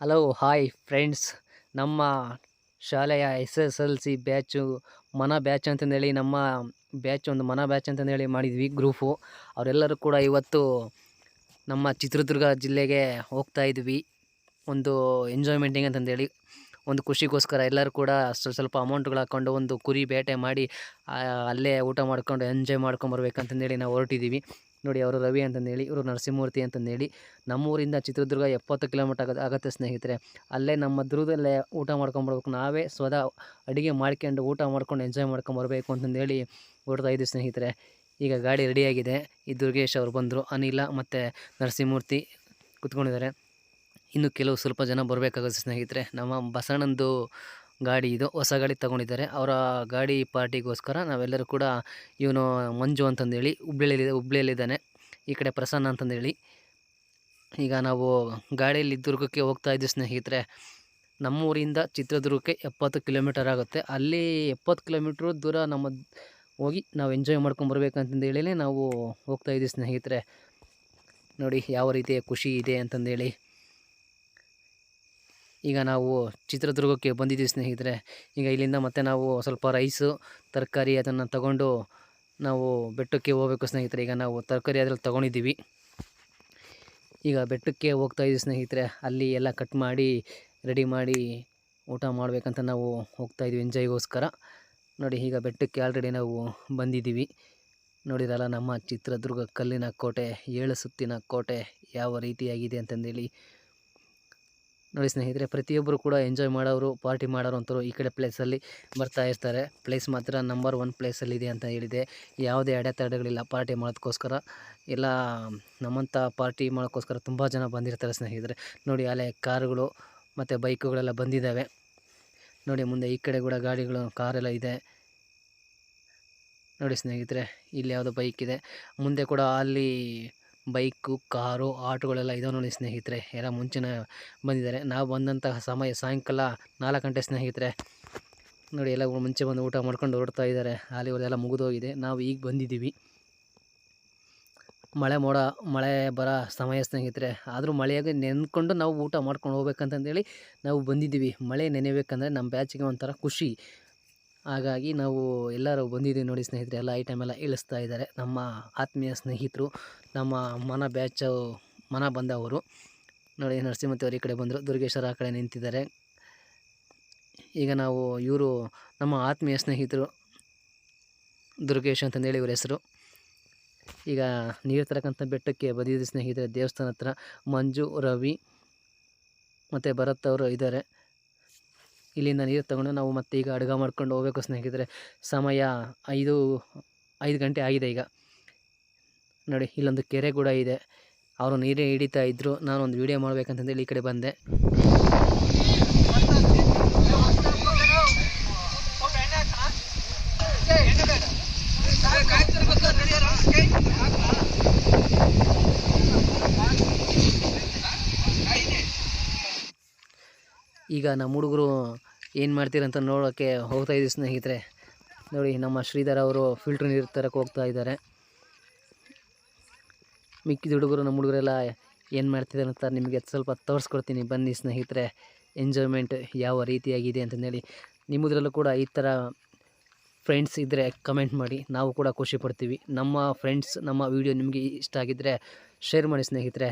Hello hi friends ನಮ್ಮ ಶಾಲೆಯ S S L C batch ಮನ ಬ್ಯಾಚ್ ಅಂತಂದೇಳಿ ನಮ್ಮ ಬ್ಯಾಚ್ ಒಂದು ಮನ ಬ್ಯಾಚ್ ಅಂತಂದೇಳಿ ಮಾಡಿದ್ವಿ ಗ್ರೂಫು ಅವರೆಲ್ಲರೂ ಕೂಡ ಇವತ್ತು ನಮ್ಮ ಚಿತ್ರದುರ್ಗ ಜಿಲ್ಲೆಗೆ ಹೋಗ್ತಾ ಇದ್ವಿ. ಒಂದು ಎಂಜಾಯ್ಮೆಂಟಿಂಗ್ ಅಂತಂದೇಳಿ. ಒಂದು ಖುಷಿಗೋಸ್ಕರ ಎಲ್ಲರೂ ಕೂಡ ಸ್ವಲ್ಪ ಸ್ವಲ್ಪ ಅಮೌಂಟ್ಗಳು ಹಾಕ್ಕೊಂಡು ಒಂದು ಕುರಿ ಬೇಟೆ ಮಾಡಿ ಅಲ್ಲೇ ಊಟ ಮಾಡ್ಕೊಂಡು ಎಂಜಾಯ್ ಮಾಡ್ಕೊಂಬರ್ಬೇಕಂತಂದೇಳಿ ನಾವು ಹೊರಟಿದ್ದೀವಿ. ನೋಡಿ, ಅವರು ರವಿ ಅಂತಂದೇಳಿ, ಇವರು ನರಸಿಂಹಮೂರ್ತಿ ಅಂತಂದೇಳಿ, ನಮ್ಮೂರಿಂದ ಚಿತ್ರದುರ್ಗ ಎಪ್ಪತ್ತು ಕಿಲೋಮೀಟರ್ ಆಗ, ಆಗುತ್ತೆ ಸ್ನೇಹಿತರೆ. ಅಲ್ಲೇ ನಮ್ಮ ದುರ್ಗದಲ್ಲೇ ಊಟ ಮಾಡ್ಕೊಂಬರ್ಬೇಕು ನಾವೇ ಸ್ವದ ಅಡುಗೆ ಮಾಡ್ಕೊಂಡು ಊಟ ಮಾಡ್ಕೊಂಡು ಎಂಜಾಯ್ ಮಾಡ್ಕೊಂಬರ್ಬೇಕು ಅಂತಂದೇಳಿ ಹೊರಡ್ತಾ ಇದ್ದೀವಿ ಸ್ನೇಹಿತರೆ. ಈಗ ಗಾಡಿ ರೆಡಿಯಾಗಿದೆ ಈ ದುರ್ಗೇಶ್ ಅವರು ಬಂದರು. ಅನಿಲ ಮತ್ತು ನರಸಿಂಹಮೂರ್ತಿ ಕುತ್ಕೊಂಡಿದ್ದಾರೆ. ಇನ್ನು ಕೆಲವು ಸ್ವಲ್ಪ ಜನ ಬರಬೇಕಾಗುತ್ತೆ ಸ್ನೇಹಿತರೆ. ನಮ್ಮ ಬಸಣ್ಣಂದು ಗಾಡಿ ಇದು ಹೊಸ ಗಾಡಿ ತಗೊಂಡಿದ್ದಾರೆ. ಅವರ ಗಾಡಿ ಪಾರ್ಟಿಗೋಸ್ಕರ ನಾವೆಲ್ಲರೂ ಕೂಡ ಇವನು ಮಂಜು ಅಂತಂದೇಳಿ ಹುಬ್ಳಿಯಲ್ಲಿ, ಹುಬ್ಳಿಯಲ್ಲಿದ್ದಾನೆ. ಈ ಕಡೆ ಪ್ರಸನ್ನ ಅಂತಂದೇಳಿ. ಈಗ ನಾವು ಗಾಡಿಯಲ್ಲಿ ದುರ್ಗಕ್ಕೆ ಹೋಗ್ತಾ ಇದ್ದೀವಿ ಸ್ನೇಹಿತರೆ. ನಮ್ಮೂರಿಂದ ಚಿತ್ರದುರ್ಗಕ್ಕೆ ಎಪ್ಪತ್ತು ಕಿಲೋಮೀಟರ್ ಆಗುತ್ತೆ. ಅಲ್ಲಿ ಎಪ್ಪತ್ತು ಕಿಲೋಮೀಟ್ರ್ ದೂರ ನಮ್ಮ ಹೋಗಿ ನಾವು ಎಂಜಾಯ್ ಮಾಡ್ಕೊಂಡು ಬರ್ಬೇಕಂತಂದೇಳಿ ನಾವು ಹೋಗ್ತಾ ಇದ್ದೀವಿ ಸ್ನೇಹಿತರೆ. ನೋಡಿ ಯಾವ ರೀತಿಯ ಖುಷಿ ಇದೆ ಅಂತಂದೇಳಿ. ಈಗ ನಾವು ಚಿತ್ರದುರ್ಗಕ್ಕೆ ಬಂದಿದ್ದೀವಿ ಸ್ನೇಹಿತರೆ. ಈಗ ಇಲ್ಲಿಂದ ಮತ್ತೆ ನಾವು ಸ್ವಲ್ಪ ರೈಸು ತರಕಾರಿ ಅದನ್ನು ತಗೊಂಡು ನಾವು ಬೆಟ್ಟಕ್ಕೆ ಹೋಗಬೇಕು ಸ್ನೇಹಿತರೆ. ಈಗ ನಾವು ತರಕಾರಿ ಅದರಲ್ಲಿ ತೊಗೊಂಡಿದ್ದೀವಿ. ಈಗ ಬೆಟ್ಟಕ್ಕೆ ಹೋಗ್ತಾ ಇದ್ದೀವಿ ಸ್ನೇಹಿತರೆ. ಅಲ್ಲಿ ಎಲ್ಲ ಕಟ್ ಮಾಡಿ ರೆಡಿ ಮಾಡಿ ಊಟ ಮಾಡಬೇಕಂತ ನಾವು ಹೋಗ್ತಾ ಇದ್ದೀವಿ ಎಂಜಾಯ್ಗೋಸ್ಕರ ನೋಡಿ, ಈಗ ಬೆಟ್ಟಕ್ಕೆ ಆಲ್ರೆಡಿ ನಾವು ಬಂದಿದ್ದೀವಿ. ನೋಡಿರಲ್ಲ, ನಮ್ಮ ಚಿತ್ರದುರ್ಗ ಕಲ್ಲಿನ ಕೋಟೆ, ಏಳು ಸುತ್ತಿನ ಕೋಟೆ ಯಾವ ರೀತಿಯಾಗಿದೆ ಅಂತಂದೇಳಿ. ನೋಡಿ ಸ್ನೇಹಿತರೆ, ಪ್ರತಿಯೊಬ್ಬರು ಕೂಡ ಎಂಜಾಯ್ ಮಾಡೋರು ಪಾರ್ಟಿ ಮಾಡೋರು ಅಂತರು ಈ ಕಡೆ ಪ್ಲೇಸಲ್ಲಿ ಬರ್ತಾ ಇರ್ತಾರೆ. ಪ್ಲೇಸ್ ಮಾತ್ರ ನಂಬರ್ ಒನ್ ಪ್ಲೇಸಲ್ಲಿದೆ ಅಂತ ಹೇಳಿದೆ. ಯಾವುದೇ ಅಡೆತಡೆಗಳಿಲ್ಲ. ಪಾರ್ಟಿ ಮಾಡೋದಕ್ಕೋಸ್ಕರ ಎಲ್ಲ ನಮ್ಮಂಥ ಪಾರ್ಟಿ ಮಾಡೋಕ್ಕೋಸ್ಕರ ತುಂಬ ಜನ ಬಂದಿರ್ತಾರೆ ಸ್ನೇಹಿತರೆ. ನೋಡಿ ಅಲ್ಲೇ ಕಾರುಗಳು ಮತ್ತು ಬೈಕುಗಳೆಲ್ಲ ಬಂದಿದ್ದಾವೆ. ನೋಡಿ ಮುಂದೆ ಈ ಕಡೆ ಕೂಡ ಗಾಡಿಗಳು, ಕಾರೆಲ್ಲ ಇದೆ. ನೋಡಿ ಸ್ನೇಹಿತರೆ, ಇಲ್ಲಿ ಯಾವುದೋ ಬೈಕ್ ಇದೆ. ಮುಂದೆ ಕೂಡ ಅಲ್ಲಿ ಬೈಕು, ಕಾರು, ಆಟೋಗಳೆಲ್ಲ ಇದಾವೆ ನೋಡಿ ಸ್ನೇಹಿತರೆ. ಎಲ್ಲ ಮುಂಚೆನೇ ಬಂದಿದ್ದಾರೆ. ನಾವು ಬಂದಂತಹ ಸಮಯ ಸಾಯಂಕಾಲ ನಾಲ್ಕು ಗಂಟೆ ಸ್ನೇಹಿತರೆ. ನೋಡಿ ಎಲ್ಲ ಮುಂಚೆ ಬಂದು ಊಟ ಮಾಡ್ಕೊಂಡು ಹೊರಡ್ತಾ ಇದ್ದಾರೆ. ಅಲ್ಲಿ ಎಲ್ಲ ಮುಗಿದೋಗಿದೆ ನಾವು ಈಗ ಬಂದಿದ್ದೀವಿ. ಮಳೆ ಮೋಡ, ಮಳೆ ಬರೋ ಸಮಯ ಸ್ನೇಹಿತರೆ. ಆದರೂ ಮಳೆಯಾಗ ನೆನ್ಕೊಂಡು ನಾವು ಊಟ ಮಾಡ್ಕೊಂಡು ಹೋಗ್ಬೇಕಂತಂದೇಳಿ ನಾವು ಬಂದಿದ್ದೀವಿ. ಮಳೆ ನೆನೆಬೇಕಂದ್ರೆ ನಮ್ಮ ಬ್ಯಾಚಿಗೆ ಒಂಥರ ಖುಷಿ. ಹಾಗಾಗಿ ನಾವು ಎಲ್ಲರೂ ಬಂದಿದ್ದೀವಿ ನೋಡಿ ಸ್ನೇಹಿತರೆ, ಎಲ್ಲ ಐಟಮ್ ಎಲ್ಲ ಇಳಿಸ್ತಾ ಇದ್ದಾರೆ. ನಮ್ಮ ಆತ್ಮೀಯ ಸ್ನೇಹಿತರು, ನಮ್ಮ ಮನ ಬ್ಯಾಚ್, ಮನ ಬಂದವರು. ನೋಡಿ ನರಸಿಂಹತಿ ಅವರು ಈ ಕಡೆ ಬಂದರು. ದುರ್ಗೇಶ್ವರ ಆ ಕಡೆ ನಿಂತಿದ್ದಾರೆ. ಈಗ ನಾವು ಇವರು, ನಮ್ಮ ಆತ್ಮೀಯ ಸ್ನೇಹಿತರು ದುರ್ಗೇಶ್ ಅಂತಂದೇಳಿ ಇವ್ರ ಹೆಸರು. ಈಗ ನೀರು ತರಕ್ಕಂಥ ಬೆಟ್ಟಕ್ಕೆ ಬಂದಿದ್ದ ಸ್ನೇಹಿತರೆ ದೇವಸ್ಥಾನ ಹತ್ರ ಮಂಜು, ರವಿ ಮತ್ತು ಭರತ್ ಅವರು ಇದ್ದಾರೆ. ಇಲ್ಲಿಂದ ನೀರು ತಗೊಂಡು ನಾವು ಮತ್ತೆ ಈಗ ಅಡುಗೆ ಮಾಡ್ಕೊಂಡು ಹೋಗ್ಬೇಕು ಸ್ನೇಹಿತರೆ. ಸಮಯ ಐದು ಐದು ಗಂಟೆ ಆಗಿದೆ ಈಗ. ನೋಡಿ, ಇಲ್ಲೊಂದು ಕೆರೆ ಕೂಡ ಇದೆ. ಅವರು ನೀರೇ ಹಿಡಿತಾ ಇದ್ದರು ನಾನು ಒಂದು ವೀಡಿಯೋ ಮಾಡ್ಬೇಕಂತಂದೇಳಿ ಈ ಕಡೆ ಬಂದೆ. ಈಗ ನಮ್ಮ ಹುಡುಗರು ಏನು ಮಾಡ್ತೀರಂತ ನೋಡೋಕ್ಕೆ ಹೋಗ್ತಾ ಇದ್ದೀವಿ ಸ್ನೇಹಿತರೆ. ನೋಡಿ, ನಮ್ಮ ಶ್ರೀಧರ್ ಅವರು ಫಿಲ್ಟ್ರ್ ನೀರು ತರಕ್ಕೆ ಹೋಗ್ತಾ ಇದ್ದಾರೆ. ಮಿಕ್ಕಿದ ಹುಡುಗರು ನಮ್ಮ ಹುಡುಗರೆಲ್ಲ ಏನು ಮಾಡ್ತಿದ್ದಾರೆ ಅಂತ ನಿಮಗೆ ಸ್ವಲ್ಪ ತೋರಿಸ್ಕೊಡ್ತೀನಿ. ಬನ್ನಿ ಸ್ನೇಹಿತರೆ ಎಂಜಾಯ್ಮೆಂಟ್ ಯಾವ ರೀತಿಯಾಗಿದೆ ಅಂತಂದೇಳಿ. ನಿಮ್ಮದ್ರಲ್ಲೂ ಕೂಡ ಈ ಥರ ಫ್ರೆಂಡ್ಸ್ ಇದ್ದರೆ ಕಮೆಂಟ್ ಮಾಡಿ. ನಾವು ಕೂಡ ಖುಷಿ ಪಡ್ತೀವಿ. ನಮ್ಮ ಫ್ರೆಂಡ್ಸ್ ನಮ್ಮ ವಿಡಿಯೋ ನಿಮಗೆ ಇಷ್ಟ ಆಗಿದ್ದರೆ ಶೇರ್ ಮಾಡಿ ಸ್ನೇಹಿತರೆ.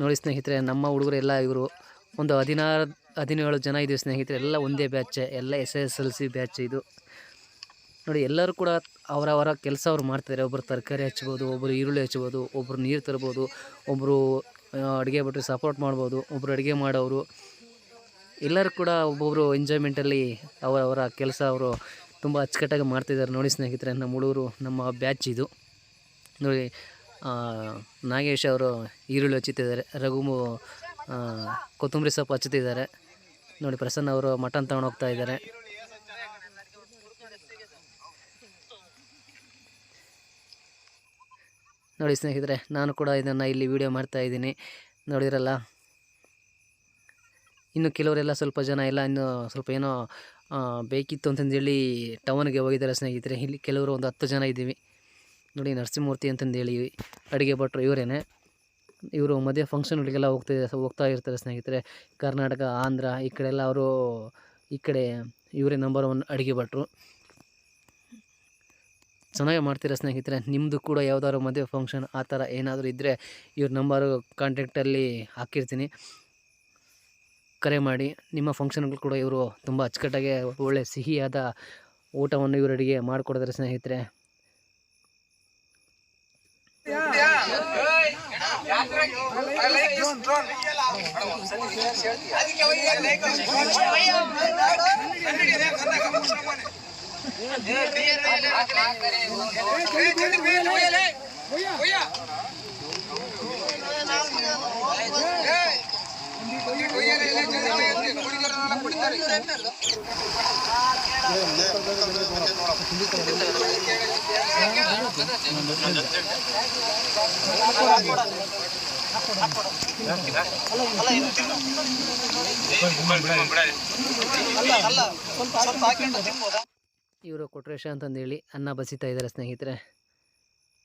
ನೋಡಿ ಸ್ನೇಹಿತರೆ, ನಮ್ಮ ಹುಡುಗರೆಲ್ಲ ಇವರು ಒಂದು ಹದಿನಾರು, ಹದಿನೇಳು ಜನ ಇದ್ದೀವಿ ಸ್ನೇಹಿತರೆ, ಎಲ್ಲ ಒಂದೇ ಬ್ಯಾಚ್ ಎಲ್ಲ S S L C batch ಇದು. ನೋಡಿ ಎಲ್ಲರೂ ಕೂಡ ಅವರವರ ಕೆಲಸ ಅವ್ರು ಮಾಡ್ತಾರೆ ಒಬ್ಬರು ತರಕಾರಿ ಹಚ್ಬೋದು ಒಬ್ಬರು ಈರುಳ್ಳಿ ಹಚ್ಬೋದು ಒಬ್ಬರು ನೀರು ತರ್ಬೋದು ಒಬ್ಬರು ಅಡುಗೆ ಭಟ್ರು ಸಪೋರ್ಟ್ ಮಾಡ್ಬೋದು ಒಬ್ಬರು ಅಡುಗೆ ಮಾಡೋರು ಎಲ್ಲರೂ ಕೂಡ ಒಬ್ಬೊಬ್ಬರು ಎಂಜಾಯ್ಮೆಂಟಲ್ಲಿ ಅವರವರ ಕೆಲಸ ಅವರು ತುಂಬ ಅಚ್ಚುಕಟ್ಟಾಗಿ ಮಾಡ್ತಿದ್ದಾರೆ ನೋಡಿ ಸ್ನೇಹಿತರೆ, ನಮ್ಮ ಹುಡುಗರು, ನಮ್ಮ ಬ್ಯಾಚ್ ಇದು. ನೋಡಿ ನಾಗೇಶ್ ಅವರು ಈರುಳ್ಳಿ ಹಚ್ಚುತ್ತಿದ್ದಾರೆ. ರಘು ಕೊತ್ತಂಬರಿ ಸೊಪ್ಪು ಹಚ್ಚುತ್ತಿದ್ದಾರೆ. ನೋಡಿ, ಪ್ರಸನ್ನ ಅವರು ಮಟನ್ ತಗೊಂಡು ಹೋಗ್ತಾ ಇದ್ದಾರೆ. ನೋಡಿ, ಸ್ನೇಹಿತರೆ, ನಾನು ಕೂಡ ಇದನ್ನು ಇಲ್ಲಿ ವಿಡಿಯೋ ಮಾಡ್ತಾ ಇದ್ದೀನಿ. ನೋಡಿರಲ್ಲ, ಇನ್ನು ಕೆಲವರೆಲ್ಲ ಸ್ವಲ್ಪ ಜನ ಎಲ್ಲ ಇನ್ನು ಸ್ವಲ್ಪ ಏನೋ ಬೇಕಿತ್ತು ಅಂತಂದೇಳಿ ಟೌನ್ಗೆ ಹೋಗಿದ್ದಾರೆ ಸ್ನೇಹಿತರೆ. ಇಲ್ಲಿ ಕೆಲವರು ಒಂದು ಹತ್ತು ಜನ ಇದ್ದೀವಿ. ನೋಡಿ, ನರಸಿಂಹಮೂರ್ತಿ ಅಂತಂದೇಳಿ ಅಡುಗೆ ಭಟ್ರು ಇವರೇನೆ. ಇವರು ಮದುವೆ ಫಂಕ್ಷನ್ಗಳಿಗೆಲ್ಲ ಹೋಗ್ತಾ ಹೋಗ್ತಾ ಇರ್ತಾರೆ ಸ್ನೇಹಿತರೆ. ಕರ್ನಾಟಕ, ಆಂಧ್ರ, ಈ ಕಡೆ ಎಲ್ಲ ಅವರು ಈ ಕಡೆ ಇವರೇ ನಂಬರ್ ಒನ್ ಅಡುಗೆ ಭಟ್ರು. ಚೆನ್ನಾಗಿ ಮಾಡ್ತೀರಾ ಸ್ನೇಹಿತರೆ? ನಿಮ್ಮದು ಕೂಡ ಯಾವುದಾದ್ರು ಮದುವೆ ಫಂಕ್ಷನ್ ಆ ಥರ ಏನಾದರೂ ಇದ್ದರೆ ಇವ್ರ ನಂಬರು ಕಾಂಟ್ಯಾಕ್ಟಲ್ಲಿ ಹಾಕಿರ್ತೀನಿ. ಕರೆ ಮಾಡಿ. ನಿಮ್ಮ ಫಂಕ್ಷನ್ಗಳು ಕೂಡ ಇವರು ತುಂಬ ಅಚ್ಚುಕಟ್ಟಾಗಿ ಒಳ್ಳೆ ಸಿಹಿಯಾದ ಊಟವನ್ನು ಇವರಡಿಗೆ ಮಾಡಿಕೊಡ್ತಾರೆ ಸ್ನೇಹಿತರೆ. like, I like this drone. ಕುಡಿತಾರೆ ಇವರು ಕೊಟ್ರೇಶ ಅಂತಂದೇಳಿ ಅನ್ನ ಬಸಿತಾ ಇದ್ದಾರೆ ಸ್ನೇಹಿತರೆ.